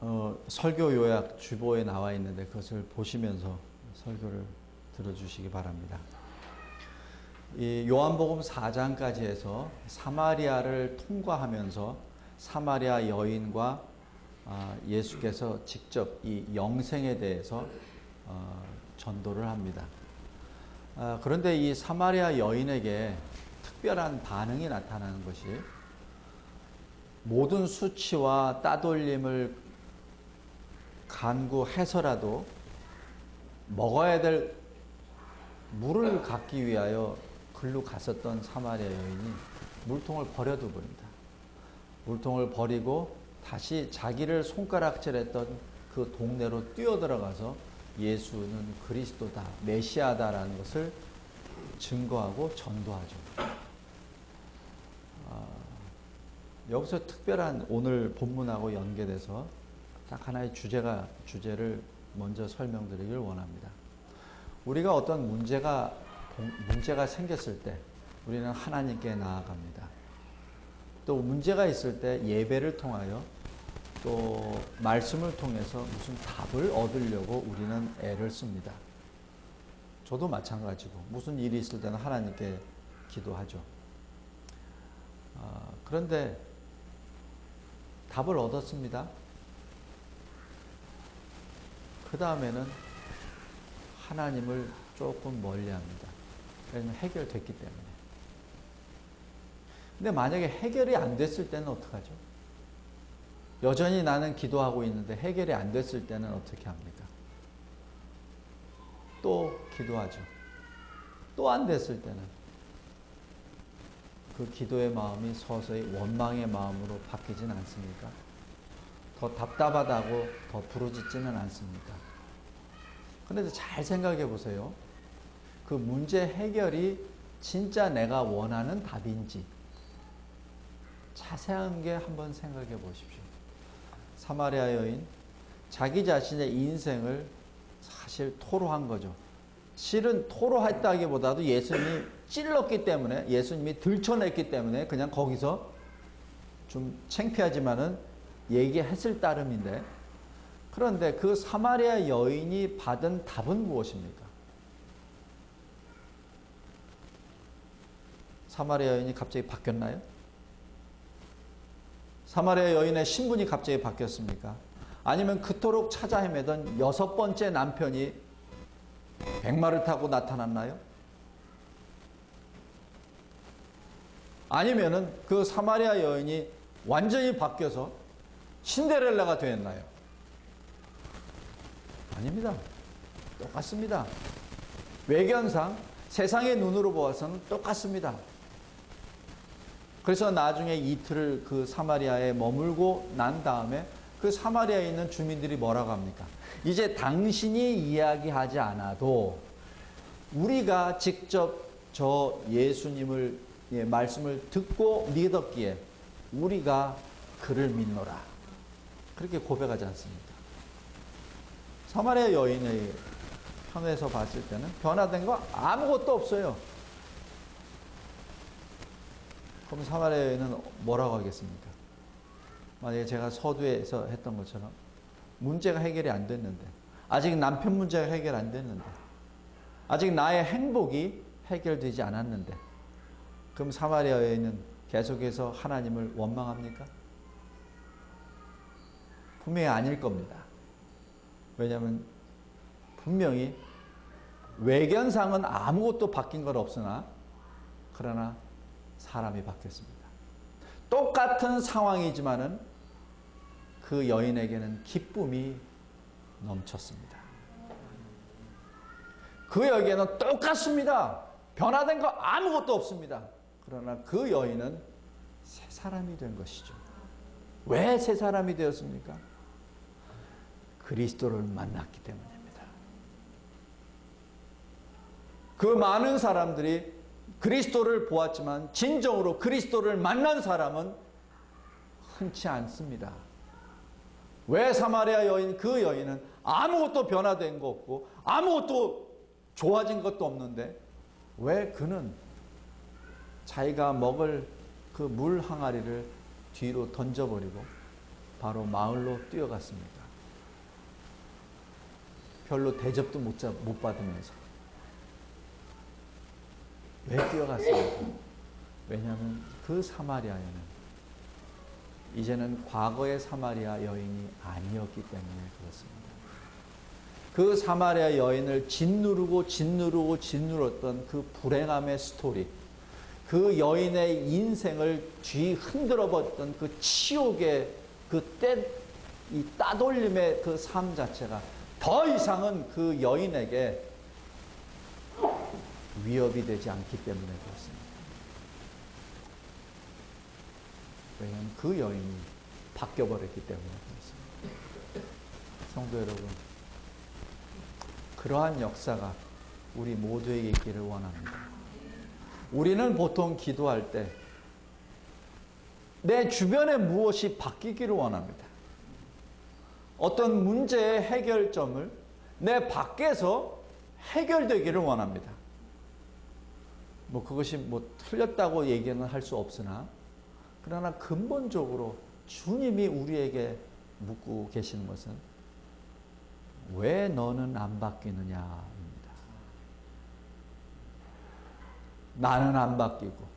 어, 설교 요약 주보에 나와 있는데 그것을 보시면서 설교를 들어주시기 바랍니다. 이 요한복음 4장까지 해서 사마리아를 통과하면서 사마리아 여인과 아, 예수께서 직접 이 영생에 대해서 어, 전도를 합니다. 아, 그런데 이 사마리아 여인에게 특별한 반응이 나타나는 것이 모든 수치와 따돌림을 간구해서라도 먹어야 될 물을 갖기 위하여 글로 갔었던 사마리아 여인이 물통을 버려두 버립니다. 물통을 버리고 다시 자기를 손가락질했던 그 동네로 뛰어들어가서 예수는 그리스도다, 메시아다라는 것을 증거하고 전도하죠. 아, 여기서 특별한 오늘 본문하고 연계돼서 딱 하나의 주제가 주제를 먼저 설명드리길 원합니다. 우리가 어떤 문제가 문제가 생겼을 때 우리는 하나님께 나아갑니다. 또 문제가 있을 때 예배를 통하여 또 말씀을 통해서 무슨 답을 얻으려고 우리는 애를 씁니다. 저도 마찬가지고 무슨 일이 있을 때는 하나님께 기도하죠. 아, 그런데 답을 얻었습니다. 그 다음에는 하나님을 조금 멀리 합니다. 왜냐면 해결됐기 때문에. 근데 만약에 해결이 안 됐을 때는 어떡하죠? 여전히 나는 기도하고 있는데 해결이 안 됐을 때는 어떻게 합니까? 또 기도하죠. 또 안 됐을 때는 그 기도의 마음이 서서히 원망의 마음으로 바뀌진 않습니까? 더 답답하다고 더 부르짖지는 않습니까? 그런데 잘 생각해 보세요. 그 문제 해결이 진짜 내가 원하는 답인지 자세한 게 한번 생각해 보십시오. 사마리아 여인 자기 자신의 인생을 사실 토로한 거죠. 실은 토로했다기보다도 예수님이 찔렀기 때문에 예수님이 들춰냈기 때문에 그냥 거기서 좀 창피하지만은 얘기했을 따름인데 그런데 그 사마리아 여인이 받은 답은 무엇입니까? 사마리아 여인이 갑자기 바뀌었나요? 사마리아 여인의 신분이 갑자기 바뀌었습니까? 아니면 그토록 찾아 헤매던 여섯 번째 남편이 백마를 타고 나타났나요? 아니면은 그 사마리아 여인이 완전히 바뀌어서 신데렐라가 되었나요? 아닙니다. 똑같습니다. 외견상 세상의 눈으로 보아서는 똑같습니다. 그래서 나중에 이틀을 그 사마리아에 머물고 난 다음에 그 사마리아에 있는 주민들이 뭐라고 합니까? 이제 당신이 이야기하지 않아도 우리가 직접 저 예수님을 예, 말씀을 듣고 믿었기에 우리가 그를 믿노라. 그렇게 고백하지 않습니까? 사마리아 여인의 편에서 봤을 때는 변화된 거 아무것도 없어요. 그럼 사마리아 여인은 뭐라고 하겠습니까? 만약에 제가 서두에서 했던 것처럼 문제가 해결이 안 됐는데 아직 남편 문제가 해결 안 됐는데 아직 나의 행복이 해결되지 않았는데 그럼 사마리아 여인은 계속해서 하나님을 원망합니까? 분명히 아닐 겁니다. 왜냐하면 분명히 외견상은 아무것도 바뀐 건 없으나 그러나 사람이 바뀌었습니다. 똑같은 상황이지만은 그 여인에게는 기쁨이 넘쳤습니다. 그 여기에는 똑같습니다. 변화된 거 아무것도 없습니다. 그러나 그 여인은 새 사람이 된 것이죠. 왜 새 사람이 되었습니까? 그리스도를 만났기 때문입니다. 그 많은 사람들이 그리스도를 보았지만 진정으로 그리스도를 만난 사람은 흔치 않습니다. 왜 사마리아 여인 그 여인은 아무것도 변화된 거 없고 아무것도 좋아진 것도 없는데 왜 그는 자기가 먹을 그 물 항아리를 뒤로 던져버리고 바로 마을로 뛰어갔습니다. 별로 대접도 못, 잡, 못 받으면서. 왜 뛰어갔습니까? 왜냐하면 그 사마리아에는 이제는 과거의 사마리아 여인이 아니었기 때문에 그렇습니다. 그 사마리아 여인을 짓누르고 짓누르고 짓누렀던 그 불행함의 스토리, 그 여인의 인생을 뒤 흔들어 봤던 그 치욕의 그 때, 이 따돌림의 그 삶 자체가 더 이상은 그 여인에게 위협이 되지 않기 때문에 그렇습니다. 왜냐하면 그 여인이 바뀌어버렸기 때문에 그렇습니다. 성도 여러분, 그러한 역사가 우리 모두에게 있기를 원합니다. 우리는 보통 기도할 때 내 주변에 무엇이 바뀌기를 원합니다. 어떤 문제의 해결점을 내 밖에서 해결되기를 원합니다. 뭐 그것이 뭐 틀렸다고 얘기는 할 수 없으나 그러나 근본적으로 주님이 우리에게 묻고 계시는 것은 왜 너는 안 바뀌느냐입니다. 나는 안 바뀌고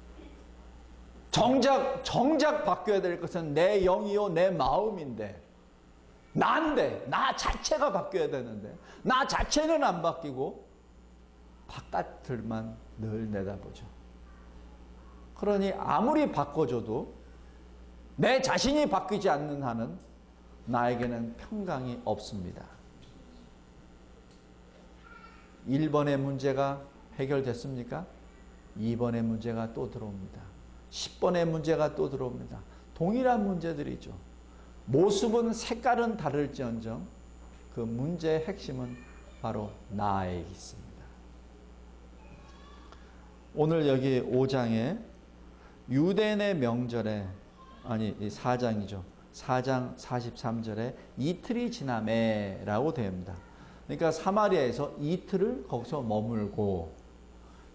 정작 정작 바뀌어야 될 것은 내 영이요 내 마음인데 난데 나 자체가 바뀌어야 되는데 나 자체는 안 바뀌고 바깥들만 늘 내다보죠. 그러니 아무리 바꿔줘도 내 자신이 바뀌지 않는 한은 나에게는 평강이 없습니다. 1번의 문제가 해결됐습니까? 2번의 문제가 또 들어옵니다. 10번의 문제가 또 들어옵니다. 동일한 문제들이죠. 모습은 색깔은 다를지언정 그 문제의 핵심은 바로 나에 있습니다. 오늘 여기 5장에 유대인의 명절에 아니 4장이죠. 4장 43절에 이틀이 지나매라고 됩니다. 그러니까 사마리아에서 이틀을 거기서 머물고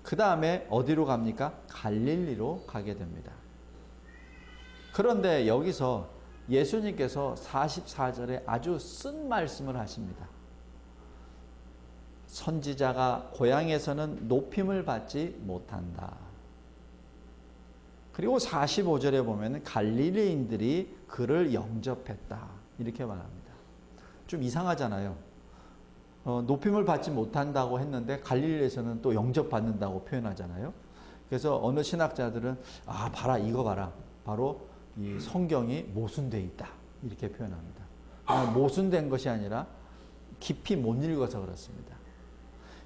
그 다음에 어디로 갑니까? 갈릴리로 가게 됩니다. 그런데 여기서 예수님께서 44절에 아주 쓴 말씀을 하십니다. 선지자가 고향에서는 높임을 받지 못한다. 그리고 45절에 보면 갈릴리인들이 그를 영접했다. 이렇게 말합니다. 좀 이상하잖아요. 어, 높임을 받지 못한다고 했는데 갈릴리에서는 또 영접받는다고 표현하잖아요. 그래서 어느 신학자들은 아 봐라 이거 봐라 바로 이 성경이 모순돼 있다 이렇게 표현합니다. 모순된 것이 아니라 깊이 못 읽어서 그렇습니다.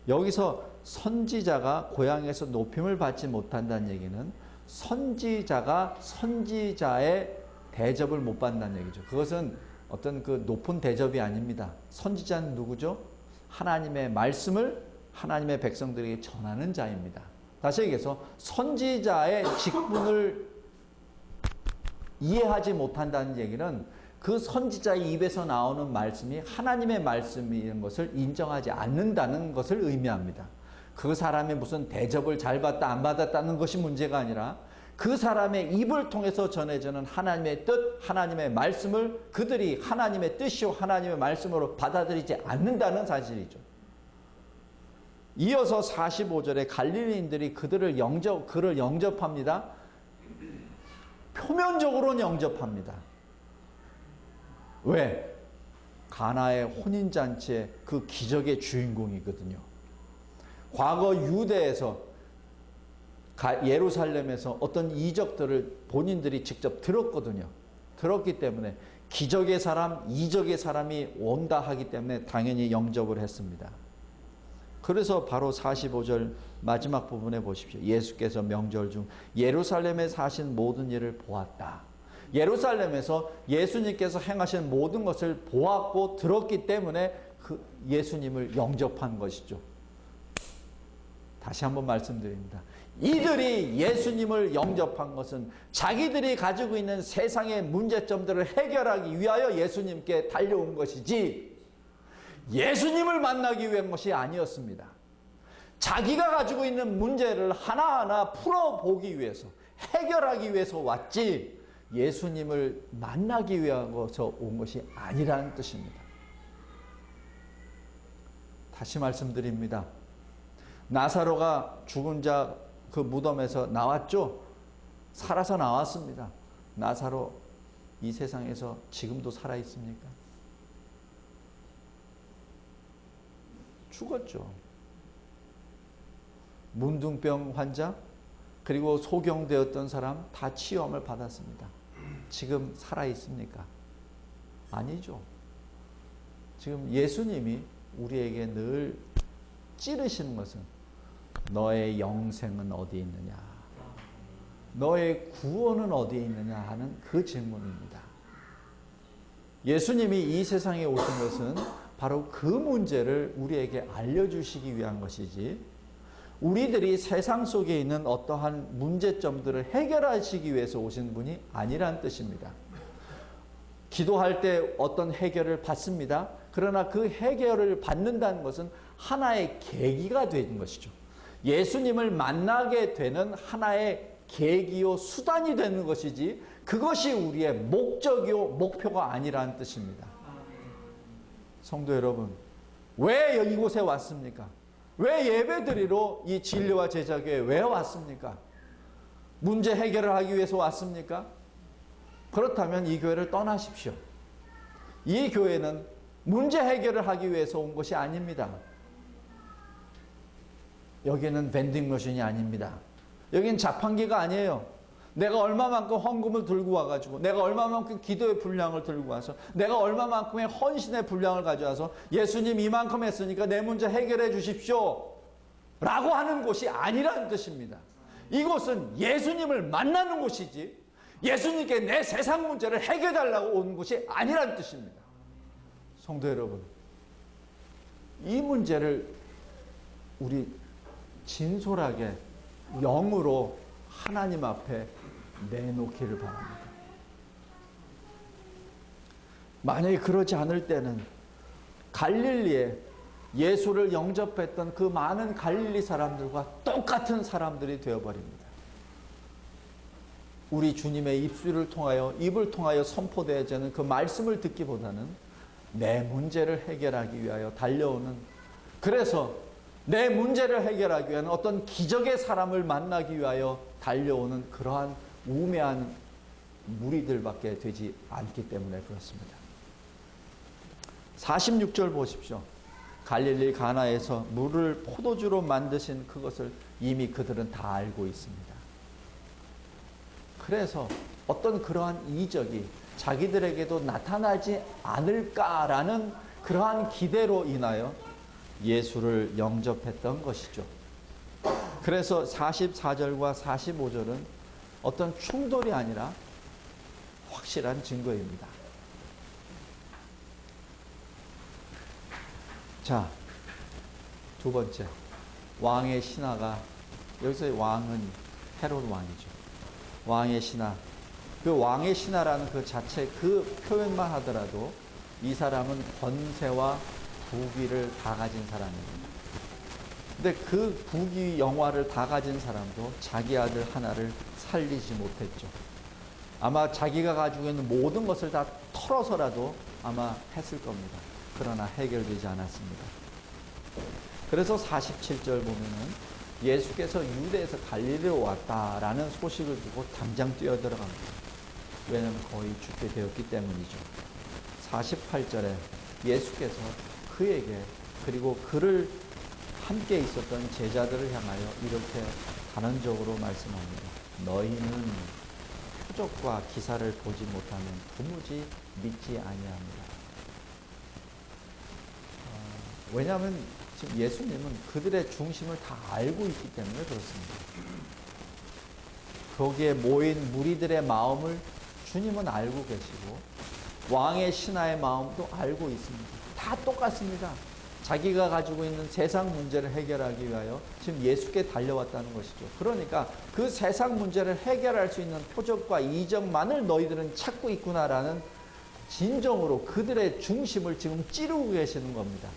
여기서 선지자가 고향에서 높임을 받지 못한다는 얘기는 선지자가 선지자의 대접을 못 받는다는 얘기죠. 그것은 어떤 그 높은 대접이 아닙니다. 선지자는 누구죠? 하나님의 말씀을 하나님의 백성들에게 전하는 자입니다. 다시 얘기해서 선지자의 직분을 이해하지 못한다는 얘기는 그 선지자의 입에서 나오는 말씀이 하나님의 말씀인 것을 인정하지 않는다는 것을 의미합니다. 그 사람이 무슨 대접을 잘 받다 안 받았다는 것이 문제가 아니라 그 사람의 입을 통해서 전해지는 하나님의 뜻, 하나님의 말씀을 그들이 하나님의 뜻이요 하나님의 말씀으로 받아들이지 않는다는 사실이죠. 이어서 45절에 갈릴리인들이 그들을 영접, 그를 영접합니다. 표면적으로는 영접합니다. 왜? 가나의 혼인잔치의 그 기적의 주인공이거든요. 과거 유대에서 예루살렘에서 어떤 이적들을 본인들이 직접 들었거든요. 들었기 때문에 기적의 사람, 이적의 사람이 온다 하기 때문에 당연히 영접을 했습니다. 그래서 바로 45절 마지막 부분에 보십시오. 예수께서 명절 중 예루살렘에 사신 모든 일을 보았다. 예루살렘에서 예수님께서 행하신 모든 것을 보았고 들었기 때문에 그 예수님을 영접한 것이죠. 다시 한번 말씀드립니다. 이들이 예수님을 영접한 것은 자기들이 가지고 있는 세상의 문제점들을 해결하기 위하여 예수님께 달려온 것이지 예수님을 만나기 위한 것이 아니었습니다. 자기가 가지고 있는 문제를 하나하나 풀어보기 위해서 해결하기 위해서 왔지 예수님을 만나기 위해서 온 것이 아니라는 뜻입니다. 다시 말씀드립니다. 나사로가 죽은 자 그 무덤에서 나왔죠? 살아서 나왔습니다. 나사로 이 세상에서 지금도 살아 있습니까? 죽었죠. 문둥병 환자 그리고 소경되었던 사람 다 치유함을 받았습니다. 지금 살아 있습니까? 아니죠. 지금 예수님이 우리에게 늘 찌르시는 것은 너의 영생은 어디 있느냐? 너의 구원은 어디에 있느냐 하는 그 질문입니다. 예수님이 이 세상에 오신 것은 바로 그 문제를 우리에게 알려주시기 위한 것이지, 우리들이 세상 속에 있는 어떠한 문제점들을 해결하시기 위해서 오신 분이 아니란 뜻입니다. 기도할 때 어떤 해결을 받습니다. 그러나 그 해결을 받는다는 것은 하나의 계기가 되는 것이죠. 예수님을 만나게 되는 하나의 계기요 수단이 되는 것이지 그것이 우리의 목적이요 목표가 아니라는 뜻입니다. 성도 여러분, 왜 이곳에 왔습니까? 왜 예배드리러 이 진리와 제자교에 왜 왔습니까? 문제 해결을 하기 위해서 왔습니까? 그렇다면 이 교회를 떠나십시오. 이 교회는 문제 해결을 하기 위해서 온 것이 아닙니다. 여기는 밴딩 머신이 아닙니다. 여기는 자판기가 아니에요. 내가 얼마만큼 헌금을 들고 와가지고, 내가 얼마만큼 기도의 분량을 들고 와서, 내가 얼마만큼의 헌신의 분량을 가져와서, 예수님 이만큼 했으니까 내 문제 해결해 주십시오. 라고 하는 곳이 아니라는 뜻입니다. 이곳은 예수님을 만나는 곳이지, 예수님께 내 세상 문제를 해결하려고 온 곳이 아니라는 뜻입니다. 성도 여러분, 이 문제를 우리 진솔하게 영으로 하나님 앞에 내놓기를 바랍니다. 만약에 그러지 않을 때는 갈릴리에 예수를 영접했던 그 많은 갈릴리 사람들과 똑같은 사람들이 되어버립니다. 우리 주님의 입술을 통하여 입을 통하여 선포되어지는 그 말씀을 듣기보다는 내 문제를 해결하기 위하여 달려오는 그래서 내 문제를 해결하기 위한 어떤 기적의 사람을 만나기 위하여 달려오는 그러한 우매한 무리들밖에 되지 않기 때문에 그렇습니다. 46절 보십시오. 갈릴리 가나에서 물을 포도주로 만드신 그것을 이미 그들은 다 알고 있습니다. 그래서 어떤 그러한 이적이 자기들에게도 나타나지 않을까라는 그러한 기대로 인하여 예수를 영접했던 것이죠. 그래서 44절과 45절은 어떤 충돌이 아니라 확실한 증거입니다. 자, 두 번째. 왕의 신하가, 여기서 왕은 헤롯 왕이죠. 왕의 신하. 그 왕의 신하라는 그 자체 그 표현만 하더라도 이 사람은 권세와 부귀를 다 가진 사람입니다. 근데 그 부귀 영화를 다 가진 사람도 자기 아들 하나를 살리지 못했죠. 아마 자기가 가지고 있는 모든 것을 다 털어서라도 아마 했을 겁니다. 그러나 해결되지 않았습니다. 그래서 47절 보면은 예수께서 유대에서 갈릴리로 왔다라는 소식을 듣고 당장 뛰어들어갑니다. 왜냐하면 거의 죽게 되었기 때문이죠. 48절에 예수께서 그에게 그리고 그를 함께 있었던 제자들을 향하여 이렇게 단언적으로 말씀합니다. 너희는 표적과 기사를 보지 못하면 도무지 믿지 아니합니다. 어, 왜냐하면 지금 예수님은 그들의 중심을 다 알고 있기 때문에 그렇습니다. 거기에 모인 무리들의 마음을 주님은 알고 계시고 왕의 신하의 마음도 알고 있습니다. 다 똑같습니다. 자기가 가지고 있는 세상 문제를 해결하기 위하여 지금 예수께 달려왔다는 것이죠. 그러니까 그 세상 문제를 해결할 수 있는 표적과 이적만을 너희들은 찾고 있구나라는 진정으로 그들의 중심을 지금 찌르고 계시는 겁니다.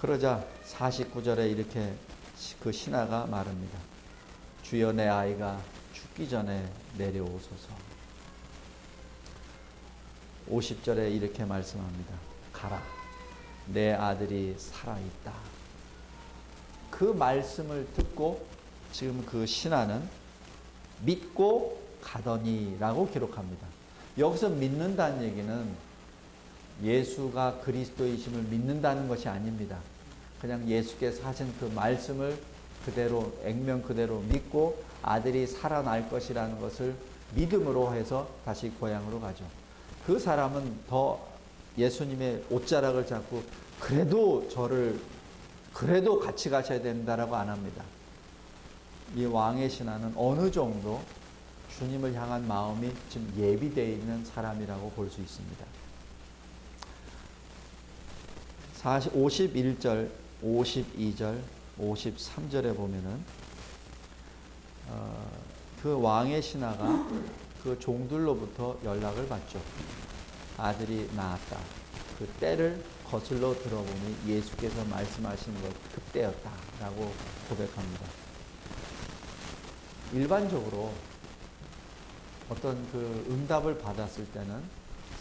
그러자 49절에 이렇게 그 신하가 말합니다. 내 아이가 죽기 전에 내려오소서. 50절에 이렇게 말씀합니다. 가라. 내 아들이 살아있다. 그 말씀을 듣고 지금 그 신하는 믿고 가더니라고 기록합니다. 여기서 믿는다는 얘기는 예수가 그리스도이심을 믿는다는 것이 아닙니다. 그냥 예수께서 하신 그 말씀을 그대로 액면 그대로 믿고 아들이 살아날 것이라는 것을 믿음으로 해서 다시 고향으로 가죠. 그 사람은 더 예수님의 옷자락을 잡고 그래도 저를 그래도 같이 가셔야 된다라고 안 합니다. 이 왕의 신하는 어느 정도 주님을 향한 마음이 지금 예비되어 있는 사람이라고 볼 수 있습니다. 51절, 52절, 53절에 보면은 어, 그 왕의 신하가 그 종들로부터 연락을 받죠. 아들이 나았다. 그 때를 거슬러 들어보니 예수께서 말씀하신 것 그때였다라고 고백합니다. 일반적으로 어떤 그 응답을 받았을 때는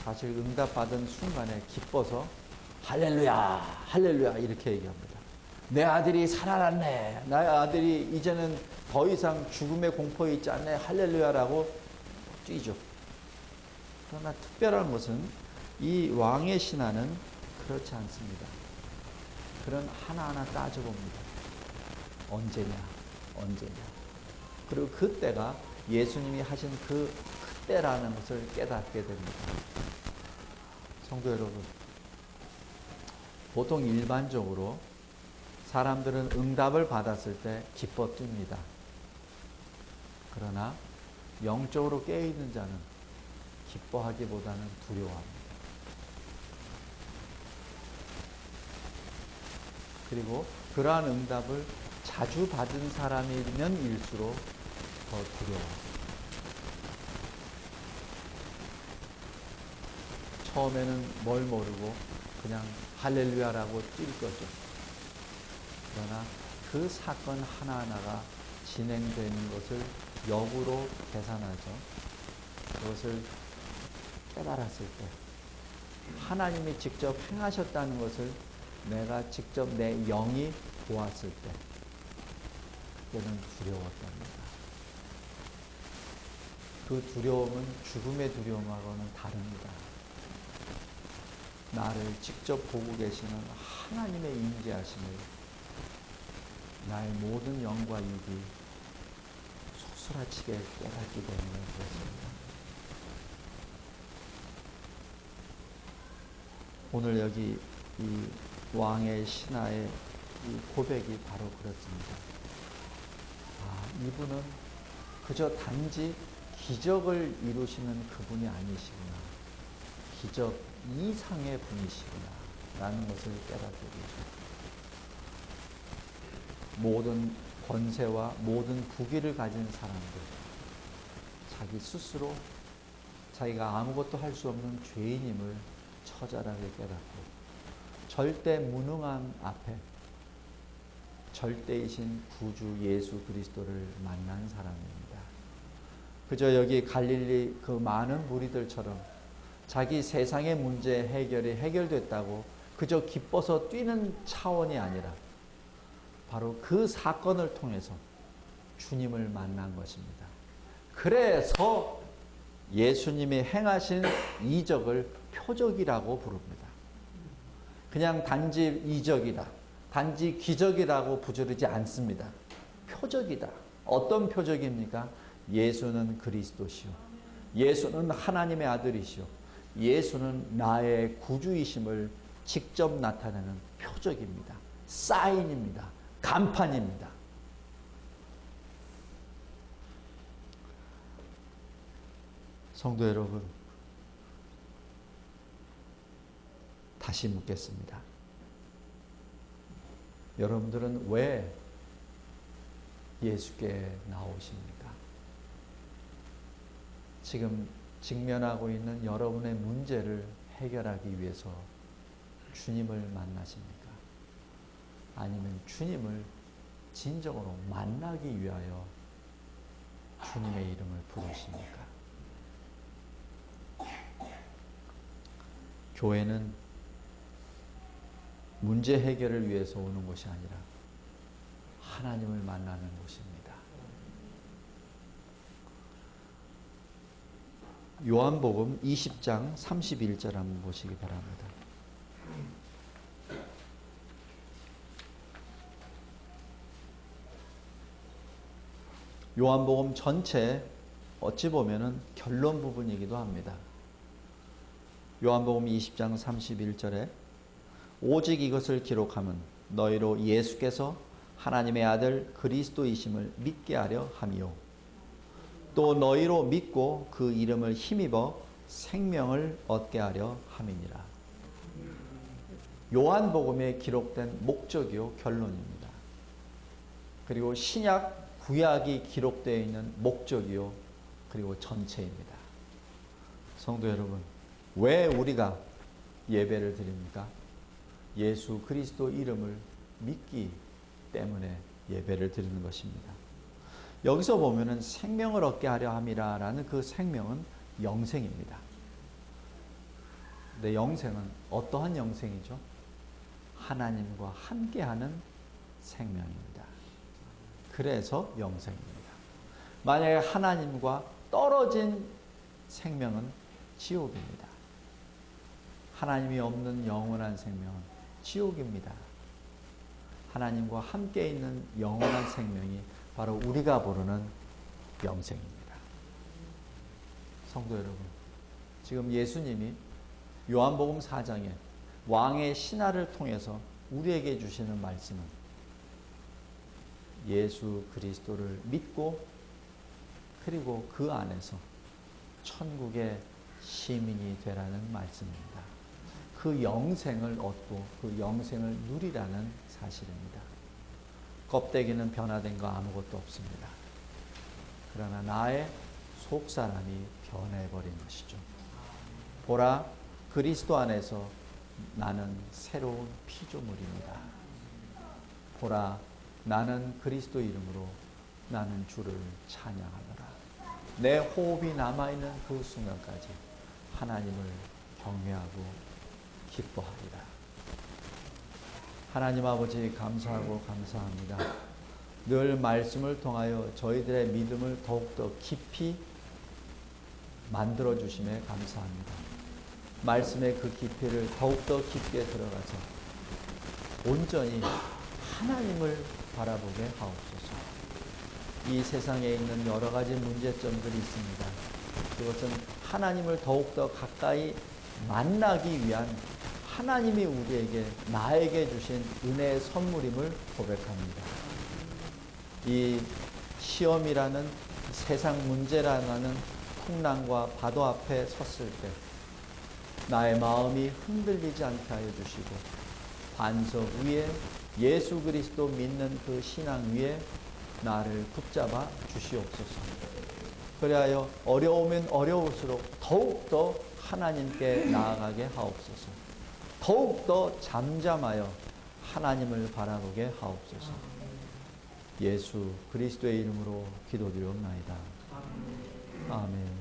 사실 응답 받은 순간에 기뻐서 할렐루야, 할렐루야 이렇게 얘기합니다. 내 아들이 살아났네. 나의 아들이 이제는 더 이상 죽음의 공포에 있지 않네. 할렐루야라고 뛰죠. 그러나 특별한 것은 이 왕의 신하는 그렇지 않습니다. 그런 하나하나 따져봅니다. 언제냐, 언제냐. 그리고 그때가 예수님이 하신 그 그때라는 것을 깨닫게 됩니다. 성도 여러분, 보통 일반적으로 사람들은 응답을 받았을 때 기뻐 뜁니다. 그러나 영적으로 깨어있는 자는 기뻐하기보다는 두려워합니다. 그리고 그러한 응답을 자주 받은 사람이면 일수록 더 두려워합니다. 처음에는 뭘 모르고 그냥 할렐루야라고 뛸 거죠. 그러나 그 사건 하나하나가 진행되는 것을 역으로 계산하죠. 그것을 깨달았을 때 하나님이 직접 행하셨다는 것을 내가 직접 내 영이 보았을 때 그때는 두려웠답니다. 그 두려움은 죽음의 두려움하고는 다릅니다. 나를 직접 보고 계시는 하나님의 임재하심을 나의 모든 영과 육이 소스라치게 깨닫기 때문에 그렇습니다. 오늘 여기 이 왕의 신하의 이 고백이 바로 그렇습니다. 아, 이분은 그저 단지 기적을 이루시는 그분이 아니시구나. 기적 이상의 분이시구나. 라는 것을 깨닫게 되죠. 모든 권세와 모든 부귀를 가진 사람들, 자기 스스로 자기가 아무것도 할 수 없는 죄인임을 처절하게 깨닫고 절대 무능함 앞에 절대이신 구주 예수 그리스도를 만난 사람입니다. 그저 여기 갈릴리 그 많은 무리들처럼 자기 세상의 문제 해결이 해결됐다고 그저 기뻐서 뛰는 차원이 아니라 바로 그 사건을 통해서 주님을 만난 것입니다. 그래서 예수님이 행하신 이적을 표적이라고 부릅니다. 그냥 단지 이적이다. 단지 기적이라고 부르지 않습니다. 표적이다. 어떤 표적입니까? 예수는 그리스도시요. 예수는 하나님의 아들이시요. 예수는 나의 구주이심을 직접 나타내는 표적입니다. 사인입니다. 간판입니다. 성도 여러분, 다시 묻겠습니다. 여러분들은 왜 예수께 나오십니까? 지금 직면하고 있는 여러분의 문제를 해결하기 위해서 주님을 만나십니까? 아니면 주님을 진정으로 만나기 위하여 주님의 이름을 부르십니까? 교회는 문제 해결을 위해서 오는 곳이 아니라 하나님을 만나는 곳입니다. 요한복음 20장 31절 한번 보시기 바랍니다. 요한복음 전체 어찌 보면은 결론 부분이기도 합니다. 요한복음 20장 31절에 오직 이것을 기록함은 너희로 예수께서 하나님의 아들 그리스도이심을 믿게 하려 함이요 또 너희로 믿고 그 이름을 힘입어 생명을 얻게 하려 함이니라. 요한복음에 기록된 목적이요 결론입니다. 그리고 신약 구약이 기록되어 있는 목적이요 그리고 전체입니다. 성도 여러분, 왜 우리가 예배를 드립니까? 예수 그리스도 이름을 믿기 때문에 예배를 드리는 것입니다. 여기서 보면은 생명을 얻게 하려 함이라라는 그 생명은 영생입니다. 근데 영생은 어떠한 영생이죠? 하나님과 함께하는 생명입니다. 그래서 영생입니다. 만약에 하나님과 떨어진 생명은 지옥입니다. 하나님이 없는 영원한 생명은 지옥입니다. 하나님과 함께 있는 영원한 생명이 바로 우리가 부르는 영생입니다. 성도 여러분, 지금 예수님이 요한복음 4장에 왕의 신하를 통해서 우리에게 주시는 말씀은 예수 그리스도를 믿고 그리고 그 안에서 천국의 시민이 되라는 말씀입니다. 그 영생을 얻고 그 영생을 누리라는 사실입니다. 껍데기는 변화된 거 아무것도 없습니다. 그러나 나의 속 사람이 변해버린 것이죠. 보라, 그리스도 안에서 나는 새로운 피조물입니다. 보라, 나는 그리스도 이름으로 나는 주를 찬양하노라. 내 호흡이 남아있는 그 순간까지 하나님을 경외하고 기뻐하리라. 하나님 아버지 감사하고 감사합니다. 늘 말씀을 통하여 저희들의 믿음을 더욱더 깊이 만들어 주심에 감사합니다. 말씀의 그 깊이를 더욱더 깊게 들어가서 온전히 하나님을 바라보게 하옵소서. 이 세상에 있는 여러 가지 문제점들이 있습니다. 그것은 하나님을 더욱더 가까이 만나기 위한 하나님이 우리에게 나에게 주신 은혜의 선물임을 고백합니다. 이 시험이라는 세상 문제라는 풍랑과 바도 앞에 섰을 때 나의 마음이 흔들리지 않게 하여 주시고 반석 위에 예수 그리스도 믿는 그 신앙 위에 나를 붙잡아 주시옵소서. 그리하여 어려우면 어려울수록 더욱더 하나님께 나아가게 하옵소서. 더욱더 잠잠하여 하나님을 바라보게 하옵소서. 예수 그리스도의 이름으로 기도드리옵나이다. 아멘.